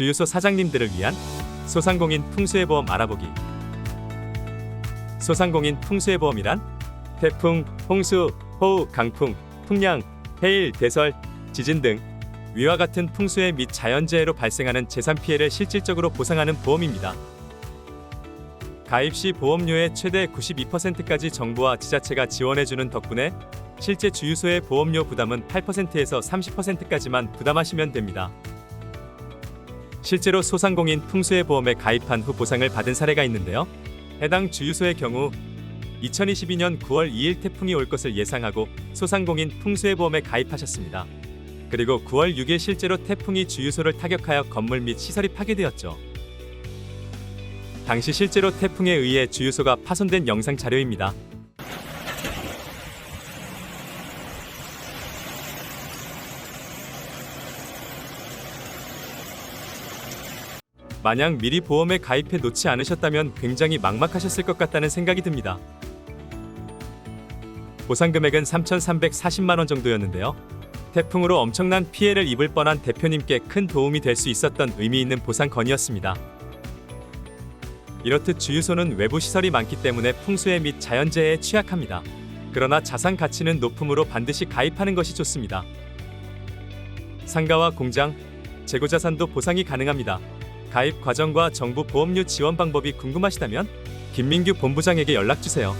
주유소 사장님들을 위한 소상공인 풍수해보험 알아보기. 소상공인 풍수해보험이란 태풍, 홍수, 호우, 강풍, 풍량, 해일, 대설, 지진 등 위와 같은 풍수해 및 자연재해로 발생하는 재산 피해를 실질적으로 보상하는 보험입니다. 가입 시 보험료의 최대 92%까지 정부와 지자체가 지원해주는 덕분에 실제 주유소의 보험료 부담은 8%에서 30%까지만 부담하시면 됩니다. 실제로 소상공인 풍수해 보험에 가입한 후 보상을 받은 사례가 있는데요. 해당 주유소의 경우 2022년 9월 2일 태풍이 올 것을 예상하고 소상공인 풍수해 보험에 가입하셨습니다. 그리고 9월 6일 실제로 태풍이 주유소를 타격하여 건물 및 시설이 파괴되었죠. 당시 실제로 태풍에 의해 주유소가 파손된 영상 자료입니다. 만약 미리 보험에 가입해 놓지 않으셨다면 굉장히 막막하셨을 것 같다는 생각이 듭니다. 보상 금액은 3,340만 원 정도였는데요. 태풍으로 엄청난 피해를 입을 뻔한 대표님께 큰 도움이 될 수 있었던 의미 있는 보상 건이었습니다. 이렇듯 주유소는 외부 시설이 많기 때문에 풍수해 및 자연재해에 취약합니다. 그러나 자산 가치는 높음으로 반드시 가입하는 것이 좋습니다. 상가와 공장, 재고 자산도 보상이 가능합니다. 가입 과정과 정부 보험료 지원 방법이 궁금하시다면 김민규 본부장에게 연락 주세요.